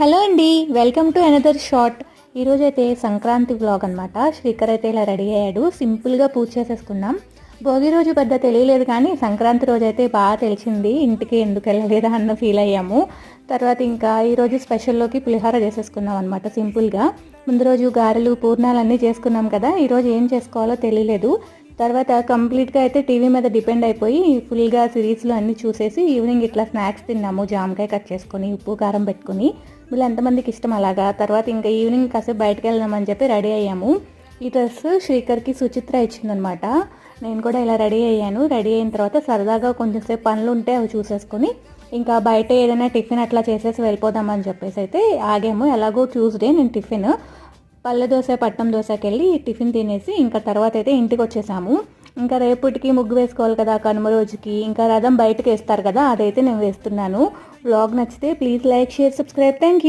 Hello అండి welcome to another short ఈరోజు అయితే సంక్రాంతి బ్లాగ్ అనమాట శ్రీకర్ అయితే ఇలా రెడీ అయ్యాడు. సింపుల్గా పూజ చేసేసుకున్నాం. భోగి రోజు పెద్ద తెలియలేదు కానీ సంక్రాంతి రోజు అయితే బాగా తెలిసింది. ఇంటికి ఎందుకు వెళ్ళలేదా అన్న ఫీల్ అయ్యాము. తర్వాత ఇంకా ఈరోజు స్పెషల్లోకి పులిహోర చేసేసుకున్నాం అనమాట సింపుల్గా ముందు రోజు గారెలు పూర్ణాలు అన్నీ చేసుకున్నాం కదా. ఈరోజు ఏం చేసుకోవాలో తెలియలేదు. తర్వాత కంప్లీట్గా అయితే టీవీ మీద డిపెండ్ అయిపోయి ఫుల్గా సిరీస్లో అన్నీ చూసేసి ఈవినింగ్ ఇట్లా స్నాక్స్ తిన్నాము జామకాయ కట్ చేసుకొని ఉప్పు కారం పెట్టుకుని. వీళ్ళు ఎంతమందికి ఇష్టం అలాగా? తర్వాత ఇంకా ఈవినింగ్ కాసేపు బయటకు వెళ్దామని చెప్పి రెడీ అయ్యాము. ఈ డ్రెస్ శ్రీకర్కి సుచిత్ర ఇచ్చిందనమాట నేను కూడా ఇలా రెడీ అయ్యాను. రెడీ అయిన తర్వాత సరదాగా కొంచెం సేపు పనులు ఉంటే అవి చూసేసుకొని ఇంకా బయట ఏదైనా టిఫిన్ అట్లా చేసేసి వెళ్ళిపోదామని చెప్పేసి అయితే ఆగాము. ఎలాగో ట్యూస్డే నేను టిఫిన్. పల్లె దోశ పట్నం దోశకి వెళ్ళి టిఫిన్ తినేసి ఇంకా తర్వాత అయితే ఇంటికి వచ్చేసాము ఇంకా రేపటికి ముగ్గు వేసుకోవాలి కదా కనుమ రోజుకి. ఇంకా రథం బయటకు వేస్తారు కదా అదైతే నేను వేస్తున్నాను. బ్లాగ్ నచ్చితే please like share subscribe. Thank you